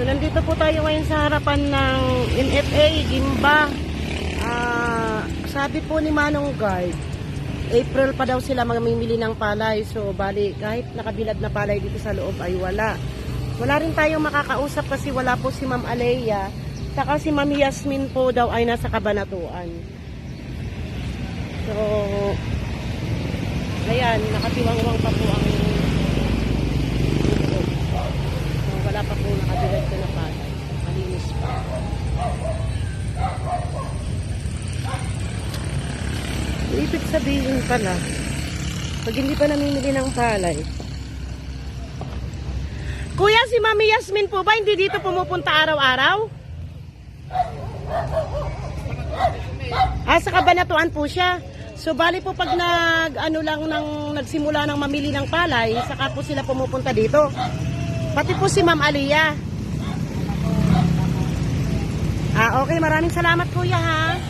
So nandito po tayo ngayon sa harapan ng NFA, Gimba. Ah, sabi po ni Manong Guard, April pa daw sila mamimili ng palay. So bali, kahit nakabilad na palay dito sa loob ay wala. Wala rin tayong makakausap kasi wala po si Ma'am Aleya. Saka si Ma'am Yasmin po daw ay nasa kabanatuan. So, ayan, nakatiwangwang pa po ang So, wala pa po nakabilad Ibig sabihin pala, pag hindi pa namimili ng palay, Kuya, si Mami Yasmin po ba hindi dito pumupunta araw-araw? Ah, sa kabanatuan po siya. So, bali po pag nag, ano lang, nang, nagsimula ng mamili ng palay, saka po sila pumupunta dito. Pati po si Ma'am Aliyah. Ah, okay. Maraming salamat, Kuya, ha?